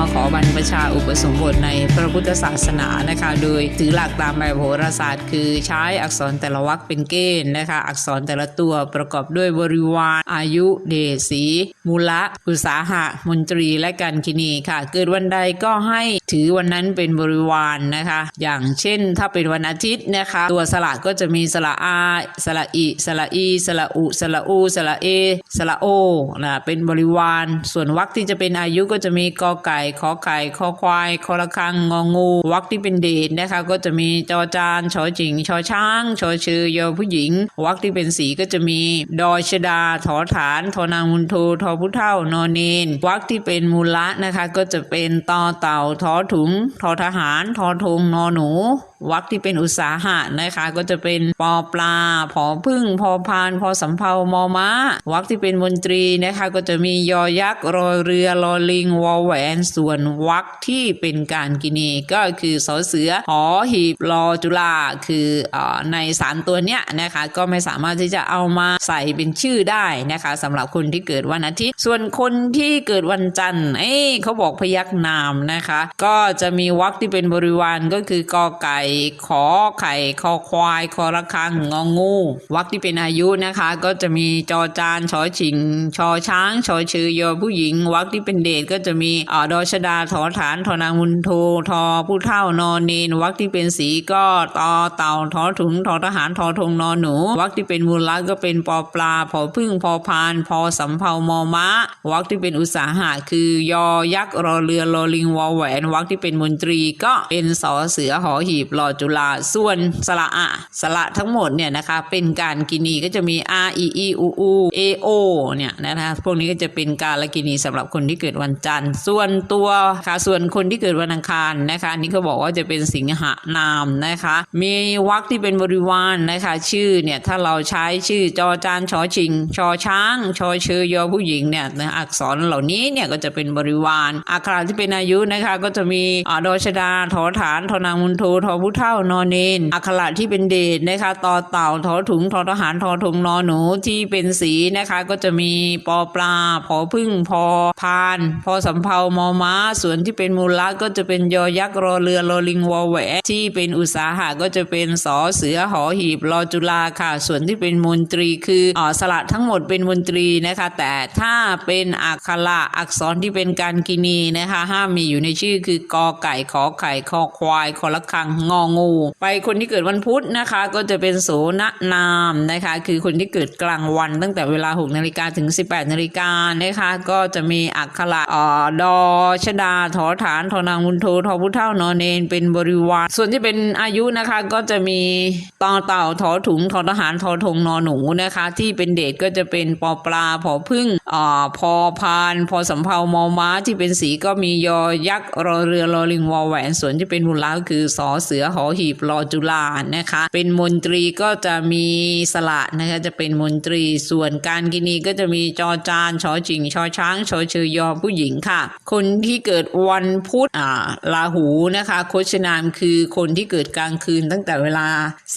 มาขอบรรพชาอุปสมบทในพระพุทธศาสนานะคะ โดยถือหลักตามแบบโหราศาสตร์ คือใช้อักษรแต่ละวรรคเป็นเกณฑ์นะคะ อักษรแต่ละตัวประกอบด้วยบริวาร อายุ เดชสี มูละ อุตสาหะ มนตรีและกันคินีค่ะ เกิดวันใดก็ให้ถือวันนั้นเป็นบริวารนะคะ อย่างเช่นถ้าเป็นวันอาทิตย์นะคะ ตัวสระก็จะมีสระอาสระอิสระอีสระอุสระอูสระเอสระโอนะเป็นบริวาร ส่วนวรรคที่จะเป็นอายุก็จะมีกอไก่ขอไก่คอควายคอระคังงองูวรรคที่เป็นเดชนะคะ ก็จะมีจอจานชอจิงชอช้างชอชือยอผู้หญิงวรรคที่เป็นสีก็จะมีดอยชดาถอฐานทอนางมุนโททอผู้เท่านอนเนนวรรคที่เป็นมูละนะคะ ก็จะเป็นตอเต่าทอถุงทอทหารทอทงนอหนู วรรคที่เป็นอุตสาหะนะคะ ก็จะเป็นปอปลาผอพึ่งพอพานพอสำเภามอม้าวรรคที่เป็นมนตรีนะคะ ก็จะมียอยักษ์รอเรือรอลิงวอแหวนส่วนวรรคที่เป็นการกินีก็คือสอเสือหอหีบรอจุฬาคือออในสารตัวเนี้ยนะคะก็ไม่สามารถที่จะเอามาใส่เป็นชื่อได้นะคะสำหรับคนที่เกิดวันอาทิตย์ ส่วนคนที่เกิดวันจันทร์เอ้เขาบอกพยักนามนะคะ ก็จะมีวรรคที่เป็นบริวารก็คือกอไก่ขอไข่คอควายคอระคังงองูวรรคที่เป็นอายุนะคะ ก็จะมีจอจานชอชิง ชอช้างชอชือยอผู้หญิงวรรคที่เป็นเดชก็จะมีอ่าดอชดาถอฐานทอนางมุนโททอผู้เท่านอนเนนวรรคที่เป็นสีก็ตอเต่าทอถุงทอทหารทอทงนอหนูวรรคที่เป็นมูลละก็เป็นปอปลาพอพึ่งพอพานพอสำเภามอม้าวรรคที่เป็นอุตสาหะคือยอยักษ์รอเรือรอลิงวอแหวนวรรคที่เป็นมนตรีก็เป็นสอเสือหอหีบรอจุฬาส่วนสระอะสระทั้งหมดเนี่ยนะคะเป็นการกินีก็จะมี R E E U U A O เนี่ยนะคะพวกนี้ก็จะเป็นการละกินีสำหรับคนที่เกิดวันจันทร์ ส่วนตัวค่ะส่วนคนที่เกิดวันอังคารนะคะนนี้เขาบอกว่าจะเป็นสิงหนามนะคะ มีวรรคที่เป็นบริวารนะคะชื่อเนี่ยถ้าเราใช้ชื่อจอจานชอชิง ชอช้าง ชอเชยยอผู้หญิงเนี่ยนะอักษรเหล่านี้เนี่ยก็จะเป็นบริวารอักขรที่เป็นอายุนะคะก็จะมีอดอชดาถอฐาน ทอนางมุนโททอผู้เท่านอนเนนอักขระที่เป็นเดชนะคะต่อเต่าทอถุงทอทหารทอทงนอหนูที่เป็นสีนะคะก็จะมีปอปลาพอพึ่งพอพาน พอสำเภามอม้า ส่วนที่เป็นมูลละก็จะเป็นยอยักษ์รอเรือรอลิงวอแหวนที่เป็นอุตสาหะก็จะเป็นสอเสือหอหีบรอจุฬาค่ะ ส่วนที่เป็นมนตรีคืออ๋อสระทั้งหมดเป็นมนตรีนะคะ แต่ถ้าเป็นอักขระอักษรที่เป็นการกินีนะคะ ห้ามมีอยู่ในชื่อคือกอไก่ขอไข่คอควายคอละคังงองู ไปคนที่เกิดวันพุธนะคะ ก็จะเป็นโสนนามนะคะ คือคนที่เกิดกลางวันตั้งแต่เวลา6นาฬิกาถึง 18นาฬิกานะคะ ก็จะมีอักขระออดอชดาถอฐานทอนางมุนโททอผู้เท่านอนเนนเป็นบริวาร ส่วนที่เป็นอายุนะคะก็จะมีตอเต่าทอถุงทอทหารทอทงนอหนูนะคะ ที่เป็นเดชก็จะเป็นปอปลาผอพึ่งอ่าพอพานพอสำเภามอม้าที่เป็นสีก็มียอยักษ์รอเรือรอลิงวอแหวนส่วนที่เป็นมูลละก็คือสอเสืออหอหีบรอจุฬานะคะ เป็นมนตรีก็จะมีสละนะคะจะเป็นมนตรีส่วนการกินีก็จะมีจอจานชอจิงชอช้างชอเชยยอผู้หญิงค่ะ คนที่เกิดวันพุธอ่าราหูนะคะโคชนามคือคนที่เกิดกลางคืนตั้งแต่เวลา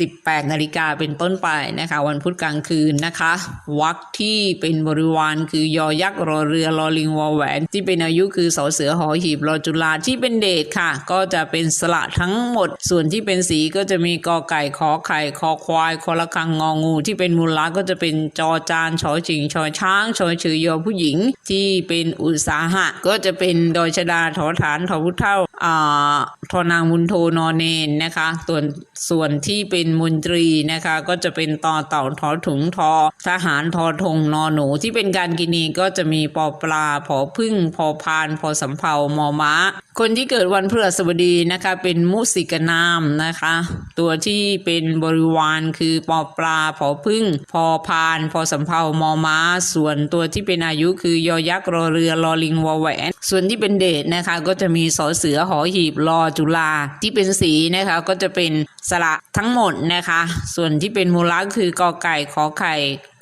18นาฬิกาเป็นต้นไปนะคะ วันพุธกลางคืนนะคะวรรคที่เป็นบริวารคือยอยักษ์รอเรือรอลิงวอแหวน ที่เป็นอายุคือสอเสือหอหีบรอจุฬาที่เป็นเดชค่ะ ก็จะเป็นสละทั้งหมดส่วนที่เป็นสีก็จะมีกอไก่ขอไข่คอควายคอละคังงองู ที่เป็นมูลละก็จะเป็นจอจานชอจิงชอช้างชอชือยอผู้หญิง ที่เป็นอุตสาหะ ก็จะเป็นดอยชดาถอฐานทอพุเท่าอ่าทอนางมุนโทนอเนนนะคะส่วนส่วนที่เป็นมนตรีนะคะ ก็จะเป็นตอเต่าทอถุงทอ ทหารทอธงนอหนู ที่เป็นการกินีก็จะมีปอปลาผอพึ่งพอพานพอสำเภามอม้าคนที่เกิดวันพฤหัสบดีนะคะ เป็นมุสิกนามนะคะ ตัวที่เป็นบริวารคือปอปลาผอพึ่ง พอพาน พอสำเภามอม้า ส่วนตัวที่เป็นอายุคือยอยักษ์รอเรือรอลิงวอแหวน ส่วนที่เป็นเดชนะคะ ก็จะมีสอเสือหอหีบรอจุลาที่เป็นสีนะคะก็จะเป็น สระทั้งหมดนะคะ ส่วนที่เป็นมูลคือกอไก่ขอไข่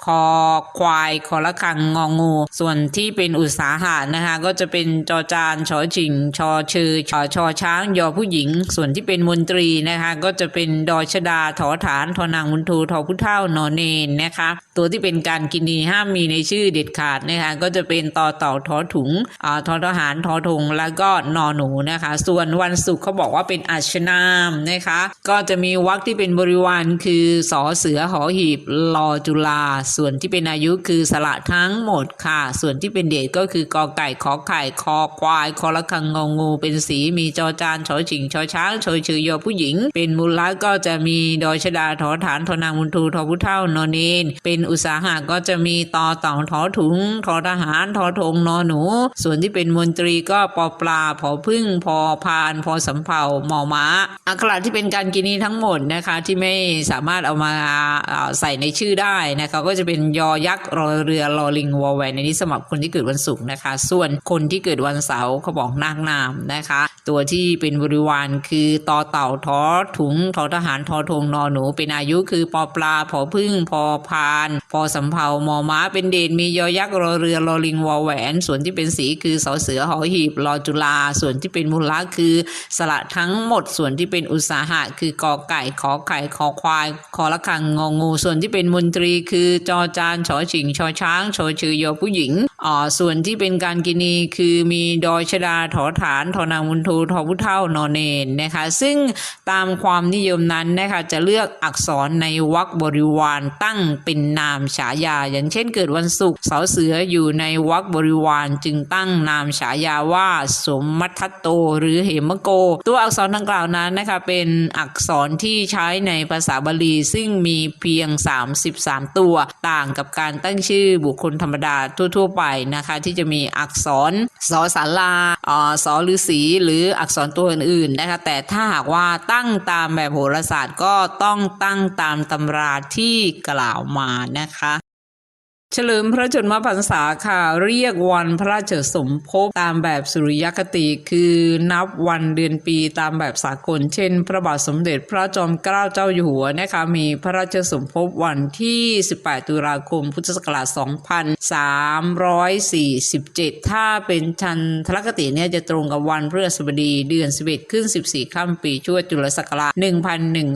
คอควายคอละคังงองู ส่วนที่เป็นอุตสาหะนะคะก็จะเป็นจอจานชอชิงชอชือชอชอช้างยอผู้หญิง ส่วนที่เป็นมนตรีนะคะก็จะเป็นดอยชดาถอฐานทอนางมุนทูทอผู้เท่านอนเนนนะคะตัวที่เป็นการกินนีห้ามมีในชื่อเด็ดขาดนะคะก็จะเป็นต่อเต่าทอถุงอ่าทอทหารทอทงแล้วก็นอหนูนะคะ ส่วนวันศุกร์เขาบอกว่าเป็นอัชนามนะคะ ก็จะมีวรรคที่เป็นบริวารคือสอเสือหอหีบลอจุลา ส่วนที่เป็นอายุคือสระทั้งหมดค่ะ ส่วนที่เป็นเดชก็คือกอไก่ขอไข่คอควายคอละคังงองู เป็นสีมีจอจานชอชิงชอช้างชอชื่อยอผู้หญิง เป็นมูลละก็จะมีดอยชดาทอฐานทอนางมุนทูทอผู้เท่านอนเนนเป็นอุตสาหะก็จะมีตอต่าทอถุงทอทหารทอทงนอหนู ส่วนที่เป็นมนตรีก็ปอปลาพอพึ่งพอพานพอสำเภาหมอม้าอักขระที่เป็นการกินนี้ทั้งหมดนะคะที่ไม่สามารถเอามาใส่ในชื่อได้นะคะก็จะเป็นยอยักษ์รอเรือลอลิงวอแวนในนี้สำหรับคนที่เกิดวันศุกร์นะคะ ส่วนคนที่เกิดวันเสาร์เขาบอกนางนามนะคะ ตัวที่เป็นบริวารคือตอเต่าทอถุงทอทหารทอทงนอหนู เป็นอายุคือปอปลาพอพึ่งพอพานพอสำเภามอม้าเป็นเดชมียอยักษ์รอเรือลอลิงวอแหวน ส่วนที่เป็นสีคือสอเสือหอหีบรอจุลา ส่วนที่เป็นมูลคือสระทั้งหมด ส่วนที่เป็นอุตสาหะ คือกอไก่ขอไข่คอควายคอละคังงองู ส่วนที่เป็นมนตรีคือจอจานชอชิงชอช้างชอชื่อยอผู้หญิงอ่าส่วนที่เป็นการกินีคือมีดอยชดาถอฐานทอนางมุนทูทอผู้เท่านอนเนนนะคะซึ่งตามความนิยมนั้นนะคะจะเลือกอักษรในวรรคบริวารตั้งเป็นนามฉายา อย่างเช่นเกิดวันศุกร์เสาเสืออยู่ในวรรคบริวารจึงตั้งนามฉายาว่า สมมัทโต หรือเหมโก ตัวอักษรดังกล่าวนั้นนะคะเป็นอักษรที่ใช้ในภาษาบาลีซึ่งมีเพียง 33 ตัว ต่างกับการตั้งชื่อบุคคลธรรมดาทั่ว ๆ ไปนะคะที่จะมีอักษรสอสาราอ่าสอฤาษีหรืออักษรตัวอื่นๆนะคะแต่ถ้าหากว่าตั้งตามแบบโหราศาสตร์ก็ต้องตั้งตามตำราที่กล่าวมานะคะ เฉลิมพระชนมพรรษาค่ะ เรียกวันพระราชสมภพตามแบบสุริยคติคือนับวันเดือนปีตามแบบสากล เช่น พระบาทสมเด็จพระจอมเกล้าเจ้าอยู่หัวนะคะมีพระราชสมภพวันที่ 18 ตุลาคม พุทธศักราช 2347 ถ้าเป็นชันทรคติเนี่ยจะตรงกับวันพฤหัสบดีเดือน 11 ขึ้น 14ค่ำปีช่วจุลศักราช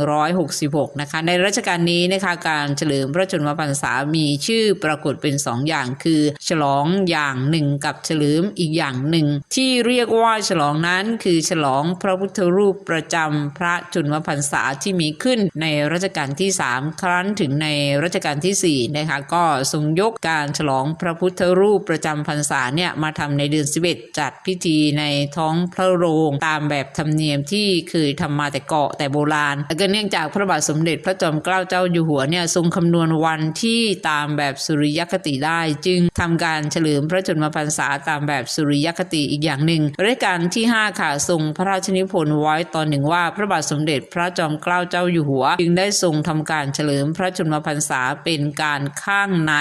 1166 นะคะในรัชกาลนี้นะคะการเฉลิมพระชนมพรรษามีชื่อปรากฏเป็นสองอย่างคือ ฉลองอย่างหนึ่งกับเฉลิมอีกอย่างหนึ่ง ที่เรียกว่าฉลองนั้นคือฉลองพระพุทธรูปประจำพระชนมพรรษาที่มีขึ้นในรัชกาลที่ 3 ครั้นถึงในรัชกาลทีสี่4นะคะก็ทรงยกการฉลองพระพุทธรูปประจำพรรษาเนี่ยมาทำในเดือน 11 จัดพิธีในท้องพระโรงตามแบบธรรมเนียมที่เคยทำมาแต่เกาะแต่โบราณแล้วก็เนื่องจากพระบาทสมเด็จพระจอมเกล้าเจ้าอยู่หัวเนี่ยทรงคำนวณวันที่ตามแบบสุริยคติได้ จึงทำการเฉลิมพระชนมพรรษาตามแบบสุริยคติอีกอย่างหนึ่งรัชกาลที่ 5 ค่ะทรงพระราชนิพนธ์ไว้ตอนหนึ่งว่า พระบาทสมเด็จพระจอมเกล้าเจ้าอยู่หัว จึงได้ทรงทำการเฉลิมพระชนมพรรษาเป็นการข้างใน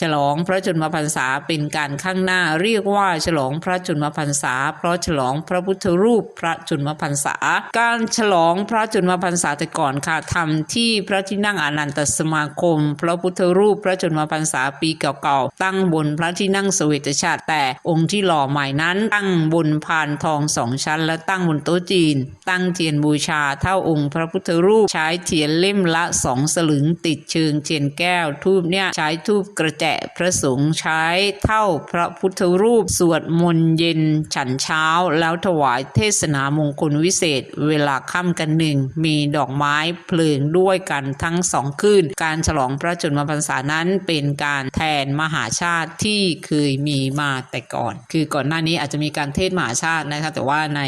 ฉลองพระชนมพรรษาเป็นการข้างหน้าเรียกว่าฉลองพระชนมพรรษา เพราะฉลองพระพุทธรูปพระชนมพรรษา การฉลองพระชนมพรรษาแต่ก่อนค่ะทำที่พระที่นั่งอนันตสมาคม พระพุทธรูปพระชนมพรรษาปีเก่าๆ ตั้งบนพระที่นั่งเสวตฉัตรแต่องค์ที่หล่อใหม่นั้น ตั้งบนพานทองสองชั้น และตั้งบนโต๊ะจีน ตั้งเทียนบูชาเท่าองค์พระพุทธรูป ใช้เทียนเล่มละสองสลึงติดเชิงเทียนแก้ว ทูบเนี่ยใช้ทูบกระแจะพระสงฆ์ใช้เท่าพระพุทธรูปสวดมนต์เย็นฉันเช้า แล้วถวายเทศนามงคลวิเศษ เวลาค่ำกันหนึ่ง มีดอกไม้เพลิงด้วยกันทั้งสองคืน การฉลองพระชนมพรรษานั้นเป็นการแทนมหาชาติที่เคยมีมาแต่ก่อน คือก่อนหน้านี้อาจจะมีการเทศมหาชาตินะคะแต่ว่าใน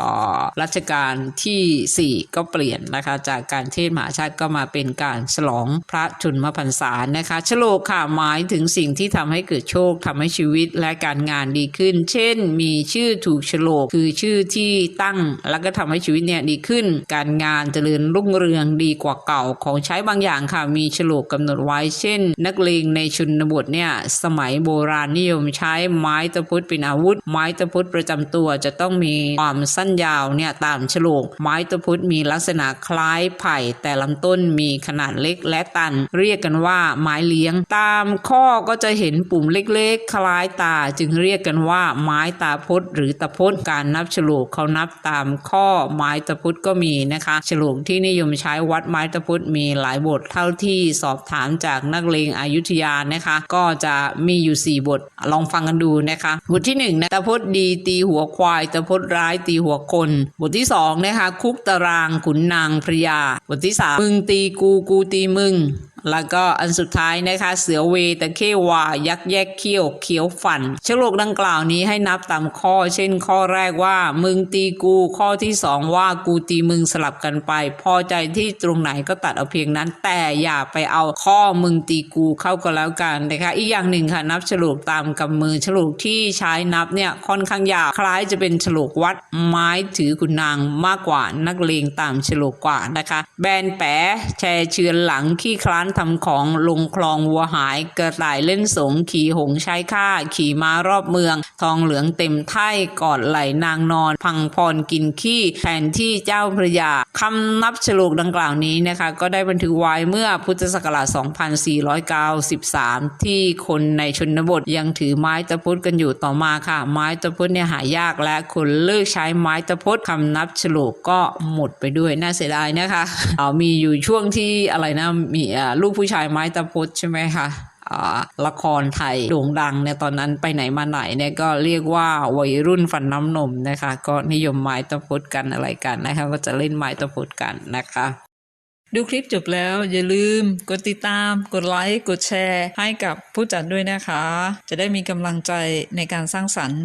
ออรัชกาลทีสี่ 4 ก็เปลี่ยนนะคะจากการเทศมหาชาติก็มาเป็นการฉลองพระชนมพรรษานะคะฉลกค่ะหมายถึงสิ่งที่ทำให้เกิดโชคทำให้ชีวิตและการงานดีขึ้น เช่น มีชื่อถูกฉลกคือชื่อที่ตั้งแล้วก็ทำให้ชีวิตเนี่ยดีขึ้น การงานเจริญรุ่งเรืองดีกว่าเก่าของใช้บางอย่างค่ะมีฉลกกำหนดไว้ เช่น นักเลงในชนบทเนี่ยสมัยโบราณนิยมใช้ไม้ตะพุดเป็นอาวุธ ไม้ตะพุดประจำตัวจะต้องมีความสั้นยาวเนี่ยตามฉลกไม้ตะพุดมีลักษณะคล้ายไผ่ แต่ลำต้นมีขนาดเล็กและตัน เรียกกันว่าไม้เลี้ยง ตามข้อก็จะเห็นปุ่มเล็กๆ คล้ายตาจึงเรียกกันว่าไม้ตาพุดหรือตะพุดการนับฉลกเขานับตามข้อไม้ตะพุดก็มีนะคะฉลกที่นิยมใช้วัดไม้ตะพุดมีหลายบทเท่าที่สอบถามจากนักเลงอยุธยานะคะ ก็จะมีอยู่ 4 บทลองฟังกันดูนะคะ บทที่1นะตะพดดีตีหัวควายตะพดร้ายตีหัวคน บทที่2นะคะคุกตารางขุนนางพระยา บทที่3มึงตีกูกูตีมึง แล้วก็อันสุดท้ายนะคะ เสือเวตะเข้วา ยักษ์แยกเขี้ยวเขียวฟันฉลกดังกล่าวนี้ให้นับตามข้อ เช่น ข้อแรกว่า มึงตีกู ข้อที่สองว่ากูตีมึงสลับกันไป พอใจที่ตรงไหนก็ตัดเอาเพียงนั้น แต่อย่าไปเอาข้อมึงตีกูเข้าก็แล้วกันนะคะ อีกอย่างหนึ่งค่ะนับฉลกตามกำมือฉลกที่ใช้นับเนี่ยค่อนข้างยาวคล้ายจะเป็นฉลกวัดไม้ถือขุนนางมากกว่านักเลงตามฉลกกว่านะคะ แบนแปะแชร์เชือนหลังขี้คลานทำของลงคลองวัวหายกระต่ายเล่นสงขี่หงใช้ค่าขี่ม้ารอบเมือง ทองเหลืองเต็มไถ่กอดไหลนางนอน พังพรกินขี้แทนที่เจ้าพระยาคำนับฉลกดังกล่าวนี้นะคะ ก็ได้บันทึกไว้เมื่อพุทธศักราช 2493 ที่คนในชนบทยังถือไม้ตะพุดกันอยู่ต่อมาค่ะ ไม้ตะพุดเนี่ยหายากและคนเลิกใช้ไม้ตะพุดคำนับฉลกก็หมดไปด้วยน่าเสียดายนะคะเอามีอยู่ช่วงที่อะไรนะมีอ่าลูกผู้ชายไม้ตะพุดใช่ไหมคะละครไทยโด่งดังเนี่ยตอนนั้นไปไหนมาไหนเนี่ยก็เรียกว่าวัยรุ่นฟันน้ำนมนะคะ ก็นิยมไม้ตะพุดกันอะไรกันนะคะ ก็จะเล่นไม้ตะพุดกันนะคะ ดูคลิปจบแล้วอย่าลืมกดติดตาม กดไลค์ กดแชร์ ให้กับผู้จัดด้วยนะคะ จะได้มีกำลังใจในการสร้างสรรค์